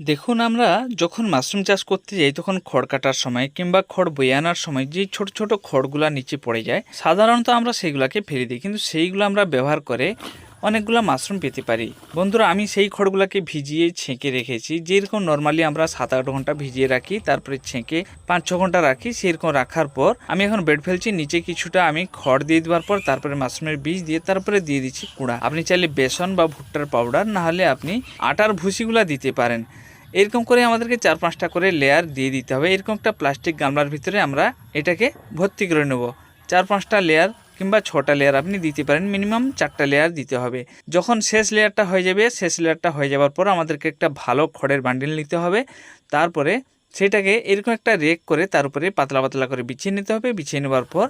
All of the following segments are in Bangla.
দেখুন, আমরা যখন মাশরুম চাষ করতে যাই, তখন খড় কাটার সময় কিংবা খড় বয়ে আনার সময় যে ছোট ছোট খড়গুলা নিচে পড়ে যায়, সাধারণত আমরা সেইগুলাকে ফেলে দিই। কিন্তু সেইগুলো আমরা ব্যবহার করে অনেকগুলো মাশরুম পেতে পারি। বন্ধুরা, আমি সেই খড়গুলোকে ভিজিয়ে ছেঁকে রেখেছি। যেরকম নর্মালি আমরা সাত আট ঘণ্টা ভিজিয়ে রাখি, তারপরে ছেঁকে পাঁচ ছ ঘণ্টা রাখি, সেরকম রাখার পর আমি এখন বেড ফেলছি। নিচে কিছুটা আমি খড় দিয়ে দেওয়ার পর তারপরে মাশরুমের বীজ দিয়ে তারপরে দিয়ে দিচ্ছি কুড়া। আপনি চাইলে বেসন বা ভুট্টার পাউডার না হলে আপনি আটার ভুসিগুলা দিতে পারেন। এরকম করে আমাদেরকে চার পাঁচটা করে লেয়ার দিয়ে দিতে হবে। এরকম একটা প্লাস্টিক গামলার ভিতরে আমরা এটাকে ভর্তি করে নেব। চার পাঁচটা লেয়ার কিংবা ছটা লেয়ার আপনি দিতে পারেন মিনিমাম চারটা লেয়ার দিতে হবে। যখন শেষ লেয়ারটা হয়ে যাবে, শেষ লেয়ারটা হয়ে যাওয়ার পর আমাদেরকে একটা ভালো খড়ের বান্ডিল নিতে হবে। তারপরে সেটাকে এরকম একটা রেক করে তার উপরে পাতলা পাতলা করে বিছিয়ে নিতে হবে। বিছিয়ে নেওয়ার পর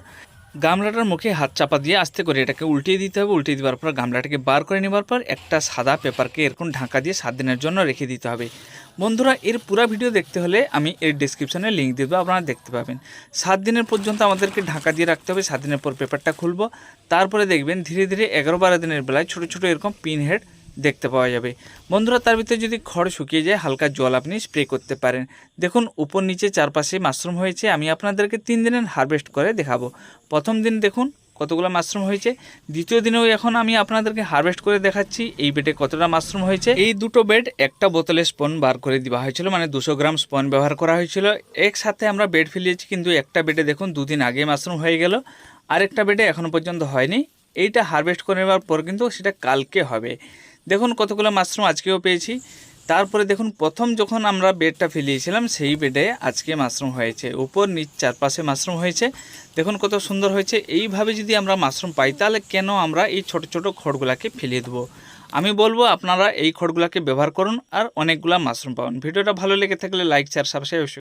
গামলাটার মুখে হাত চাপা দিয়ে আস্তে করে এটাকে উল্টিয়ে দিতে হবে। উল্টিয়ে দেওয়ার পর গামলাটাকে বার করে নেওয়ার পর একটা সাদা পেপারকে এরকম ঢাকা দিয়ে সাত দিনের জন্য রেখে দিতে হবে। বন্ধুরা, এর পুরো ভিডিও দেখতে হলে আমি এর ডিসক্রিপশনে লিঙ্ক দেবো, আপনারা দেখতে পাবেন। সাত দিনের পর্যন্ত আমাদেরকে ঢাকা দিয়ে রাখতে হবে। সাত দিনের পর পেপারটা খুলবো। তারপরে দেখবেন ধীরে ধীরে এগারো বারো দিনের বেলায় ছোটো ছোটো এরকম পিন হেড দেখতে পাওয়া যাবে। বন্ধুরা, তার ভিতরে যদি খড় শুকিয়ে যায়, হালকা জল আপনি স্প্রে করতে পারেন। দেখুন, উপর নিচে চারপাশে মাশরুম হয়েছে, আমি আপনাদেরকে তিন দিনের হারভেস্ট করে দেখাবো। প্রথম দিন দেখুন কতগুলো মাশরুম হয়েছে। দ্বিতীয় দিনেও এখন আমি আপনাদেরকে হারভেস্ট করে দেখাচ্ছি, এই বেডে কতটা মাশরুম হয়েছে। এই দুটো বেড একটা বোতলে স্পন বার করে দেওয়া হয়েছিল মানে দুশো গ্রাম স্পন ব্যবহার করা হয়েছিল। একসাথে আমরা বেড ফেলিয়েছি, কিন্তু একটা বেডে দেখুন দুদিন আগে মাশরুম হয়ে গেল। আরেকটা বেডে এখনও পর্যন্ত হয়নি। এইটা হারভেস্ট করে নেওয়ার পর কিন্তু সেটা কালকে হবে। দেখুন কতগুলো মাশরুম আজকেও পেয়েছি। তারপরে দেখুন প্রথম যখন আমরা বেডটা ফেলিয়েছিলাম, সেই বেডে আজকে মাশরুম হয়েছে। উপর নিচ চারপাশে মাশরুম হয়েছে। দেখুন কত সুন্দর হয়েছে। এইভাবে যদি আমরা মাশরুম পাই, তাহলে কেন আমরা এই ছোট ছোট খড়গুলাকে ফেলিয়ে দেবো? আমি বলব, আপনারা এই খড়গুলাকে ব্যবহার করুন আর অনেকগুলা মাশরুম পাবেন। ভিডিওটা ভালো লেগে থাকলে লাইক শেয়ার সাবস্ক্রাইব